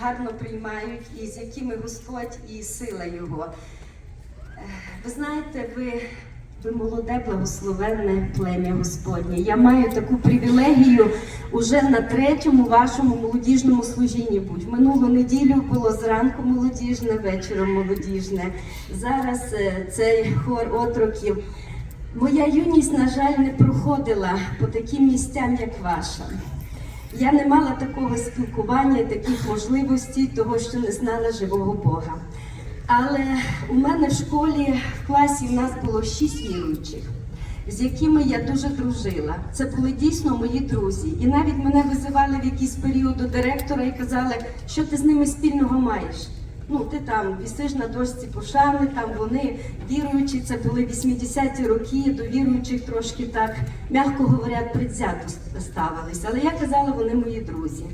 гарно приймають, і з якими Господь і сила Його. Е, Ви знаєте, ви, ви молоде, благословенне плем'я Господнє. Я маю таку привілегію уже на третьому вашому молодіжному служінні. В минулу неділю було зранку молодіжне, вечором молодіжне. Зараз е, цей хор отроків. Моя юність, на жаль, не проходила по таким місцям, як ваша. Я не мала такого спілкування, таких можливостей, того, що не знала живого Бога. Але у мене в школі в класі в нас було шість віруючих, з якими я дуже дружила. Це були дійсно мої друзі. І навіть мене визивали в якийсь період до директора і казали, що ти з ними спільного маєш. Ну, ти там вісиш на дошці пошани, там вони віруючі, це були 80-ті роки, до віруючих трошки так, м'яко говоря, предвзято ставились. Але я казала, вони мої друзі.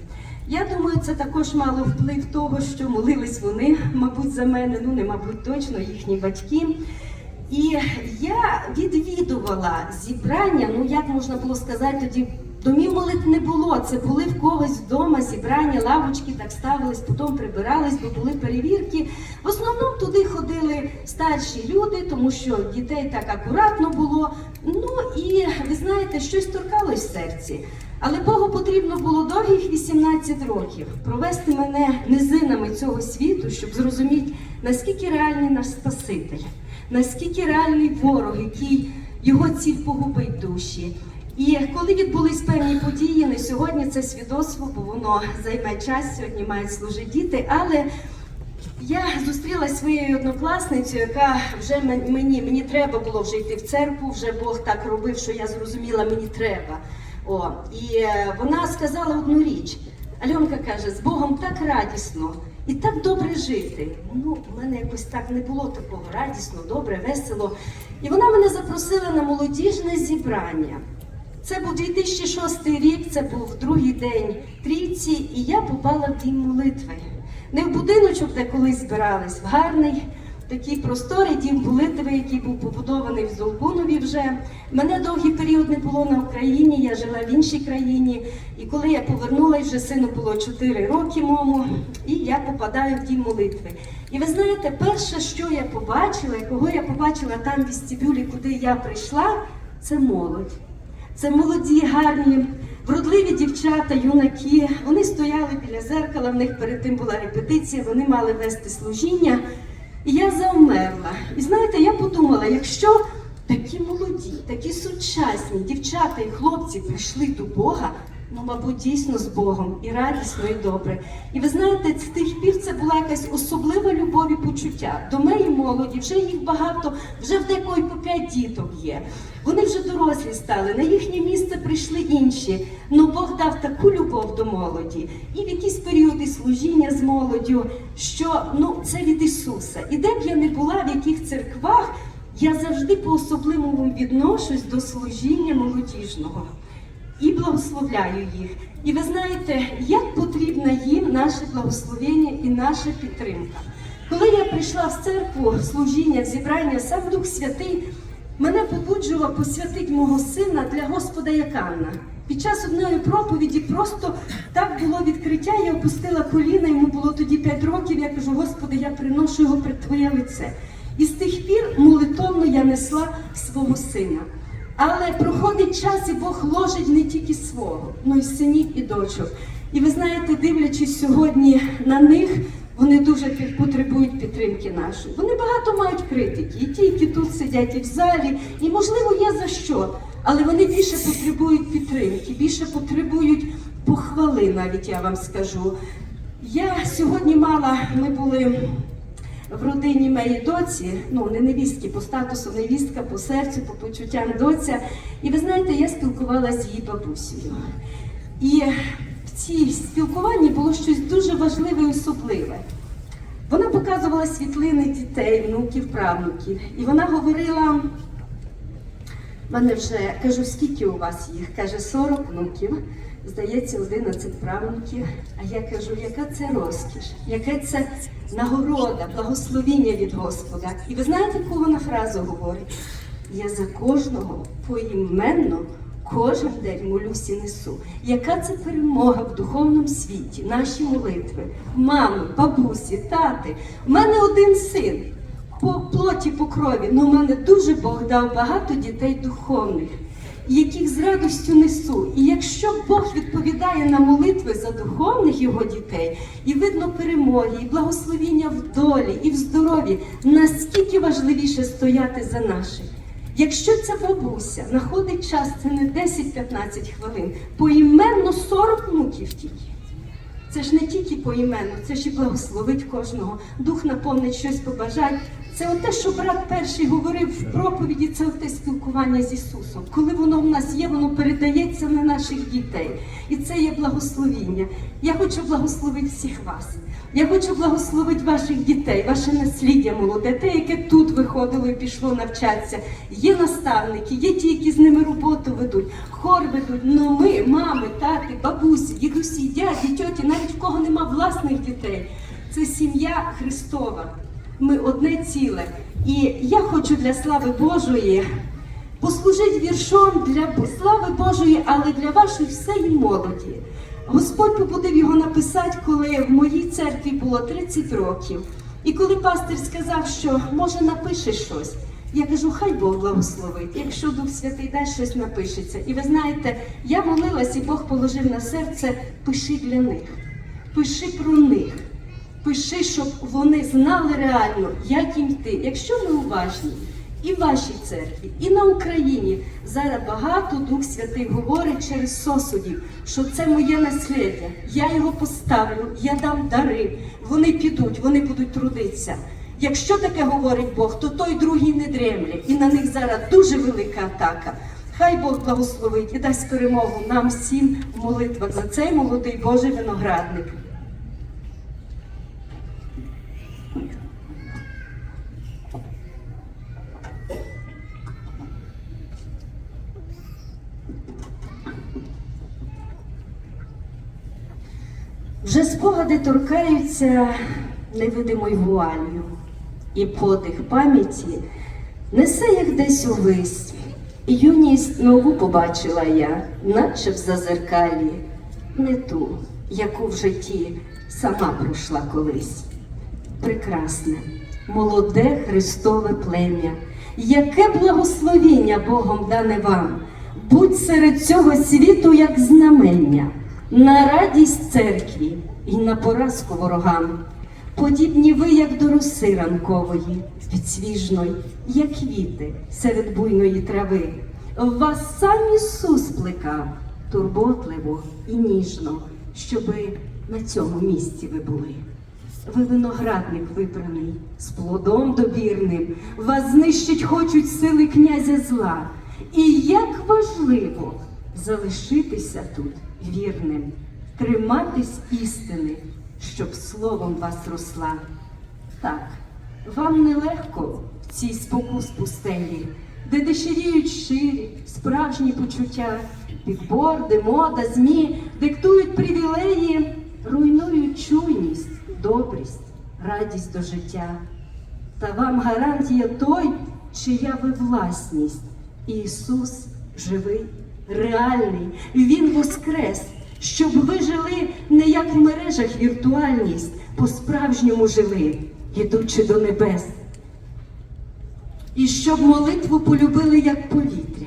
Я думаю, це також мало вплив того, що молились вони, мабуть, за мене, ну не мабуть, точно їхні батьки. І я відвідувала зібрання, ну як можна було сказати тоді. Домів молитв не було, це були в когось вдома зібрання, лавочки так ставились, потім прибирались, бо були перевірки. В основному туди ходили старші люди, тому що дітей так акуратно було. Ну і ви знаєте, щось торкалось в серці. Але Богу потрібно було довгих 18 років провести мене низинами цього світу, щоб зрозуміти, наскільки реальний наш Спаситель, наскільки реальний ворог, який його ціль погубить душі. І коли відбулись певні події, не сьогодні це свідоцтво, бо воно займе час, сьогодні мають служити діти. Але я зустрілася своєю однокласницею, яка вже мені, мені треба було вже йти в церкву, вже Бог так робив, що я зрозуміла, мені треба. О, і е, вона сказала одну річ. Альонка каже, з Богом так радісно і так добре жити. Ну, у мене якось так не було такого радісно, добре, весело. І вона мене запросила на молодіжне зібрання. Це був 2006 рік, це був другий день трійці, і я попала в дім молитви. Не в будиночок, де колись збирались, в гарний такий просторий дім молитви, який був побудований в Золбунові вже. Мене довгий період не було на Україні, я жила в іншій країні. І коли я повернулася, вже сину було 4 роки мому, і я попадаю в дім молитви. І ви знаєте, перше, що я побачила, кого я побачила там в вестибюлі, куди я прийшла, це молодь. Це молоді, гарні, вродливі дівчата, юнаки. Вони стояли біля зеркала, в них перед тим була репетиція, вони мали вести служіння. І я завмерла. І знаєте, я подумала, якщо такі молоді, такі сучасні дівчата і хлопці прийшли до Бога, ну, мабуть, дійсно з Богом, і радісно, і добре. І ви знаєте, з тих пір це була якась особлива любов і почуття. До моєї молоді, вже їх багато, вже в декої по п'ять діток є. Вони вже дорослі стали, на їхнє місце прийшли інші. Ну Бог дав таку любов до молоді. І в якісь періоди служіння з молоддю, що ну це від Ісуса. І де б я не була, в яких церквах, я завжди по-особливому відношусь до служіння молодіжного і благословляю їх. І ви знаєте, як потрібна їм наше благословення і наша підтримка. Коли я прийшла в церкву служіння, зібрання, сам Дух Святий мене побуджував посвятити мого сина для Господа Яканна. Під час одної проповіді просто так було відкриття, я опустила коліна, йому було тоді 5 років. Я кажу, Господи, я приношу його пред Твоє лице. І з тих пір молитовно я несла свого сина. Але проходить час, і Бог ложить не тільки свого, але й синів і дочок. І ви знаєте, дивлячись сьогодні на них, вони дуже потребують підтримки нашої. Вони багато мають критики, і ті, які тут сидять, і в залі, і можливо є за що. Але вони більше потребують підтримки, більше потребують похвали, навіть я вам скажу. Я сьогодні мала, ми були в родині моєї доці, ну не невістки, по статусу невістка, по серцю, по почуттям доця. І ви знаєте, я спілкувалася з її бабусею. І в цій спілкуванні було щось дуже важливе і особливе. Вона показувала світлини дітей, внуків, правнуків. І вона говорила. Мене вже кажу, скільки у вас їх? Каже, 40 внуків, здається, 11 правнуків. А я кажу, яка це розкіш, яке це нагорода, благословіння від Господа. І ви знаєте, яку вона фразу говорить? Я за кожного поіменно Кожен день молюсь і несу. Яка це перемога в духовному світі, наші молитви, мами, бабусі, тати. У мене один син по плоті, по крові, але в мене дуже Бог дав багато дітей духовних, яких з радістю несу. І якщо Бог відповідає на молитви за духовних його дітей, і видно перемоги, і благословіння в долі, і в здоров'ї, наскільки важливіше стояти за наших. Якщо ця бабуся знаходить час, це не 10-15 хвилин, поіменно 40 внуків тільки. Це ж не тільки поіменно, це ж і благословить кожного. Дух наповнить щось побажать. Це оте, що брат перший говорив в проповіді, це оте спілкування з Ісусом. Коли воно в нас є, воно передається на наших дітей. І це є благословіння. Я хочу благословити всіх вас. Я хочу благословити ваших дітей, ваше насліддя молоде, те, яке тут виходило і пішло навчатися. Є наставники, є ті, які з ними роботу ведуть, хор ведуть. Ну ми, мами, тати, бабусі, дідусі, дяді, тьоті, навіть в кого нема власних дітей. Це сім'я Христова. Ми одне ціле. І я хочу для слави Божої послужити віршом для слави Божої, але для вашої всієї молоді. Господь побудив його написати, коли в моїй церкві було 30 років. І коли пастир сказав, що може напише щось, я кажу, хай Бог благословить. Якщо Дух Святий дасть щось напишеться. І ви знаєте, я молилась, і Бог положив на серце пиши для них, пиши про них, пиши, щоб вони знали реально, як їм йти. Якщо ми уважні, і в вашій церкві, і на Україні зараз багато Дух Святий говорить через сосудів, що це моє наслідя. Я його поставлю, я дам дари. Вони підуть, вони будуть трудитися. Якщо таке говорить Бог, то той другий не дремлє. І на них зараз дуже велика атака. Хай Бог благословить і дасть перемогу нам всім в молитвах за цей молодий Божий виноградник. Вже спогади торкаються невидимою вуалью, і подих пам'яті несе їх десь увись. І юність нову побачила я, наче в зазеркалі, не ту, яку в житті сама пройшла колись. Прекрасне, молоде Христове плем'я, яке благословіння Богом дане вам, будь серед цього світу, як знамення на радість церкві і на поразку ворогам. Подібні ви, як до роси ранкової, підсвіжної, як квіти серед буйної трави. В вас сам Ісус плекав турботливо і ніжно, щоби на цьому місці ви були. Ви виноградник вибраний, з плодом добірним, вас знищить хочуть сили князя зла. І як важливо залишитися тут вірним, триматись істини, щоб словом вас росла. Так, вам нелегко в цій спокус пустелі, де дешевіють ширі, справжні почуття, підборди, мода, змі диктують привілеї, руйнують чуйність, добрість, радість до життя. Та вам гарантія той, чия ви власність. Ісус живий, реальний, Він воскрес, щоб ви жили не як в мережах віртуальність, по-справжньому жили, ідучи до небес. І щоб молитву полюбили як повітря,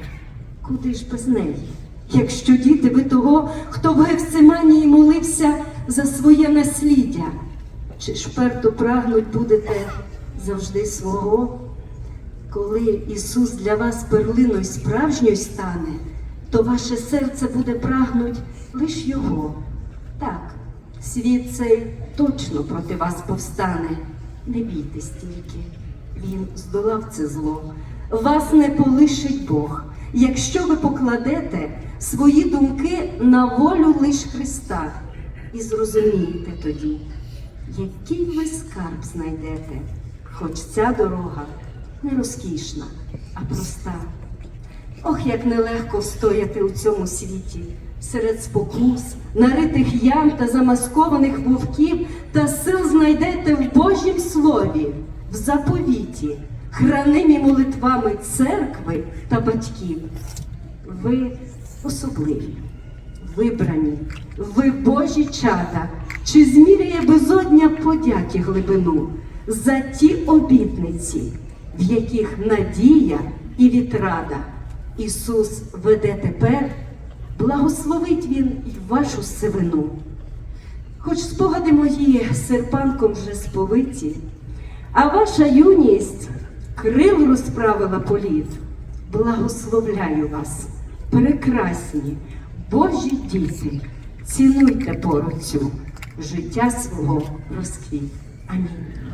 куди ж без неї? Якщо діти ви того, хто в Гефсиманії молився за своє насліддя, чи ж перто прагнуть будете завжди свого? Коли Ісус для вас перлиною справжньою стане, то ваше серце буде прагнуть лиш Його. Так, світ цей точно проти вас повстане. Не бійтесь тільки, Він здолав це зло. Вас не полишить Бог, якщо ви покладете свої думки на волю лиш Христа і зрозумієте тоді, який ви скарб знайдете, хоч ця дорога не розкішна, а проста. Ох, як нелегко стояти у цьому світі, серед спокус, наритих ям та замаскованих вовків, та сил знайдете в Божім слові, в заповіті, хранимі молитвами церкви та батьків. Ви особливі, вибрані, ви Божі чада, чи зміряє безодня подяки глибину за ті обітниці, в яких надія і відрада Ісус веде тепер, благословить Він і вашу сивину. Хоч спогади мої серпанком вже сповиті, а ваша юність крил розправила політ. Благословляю вас, прекрасні, Божі діти, цінуйте пору життя свого розквіт. Амінь.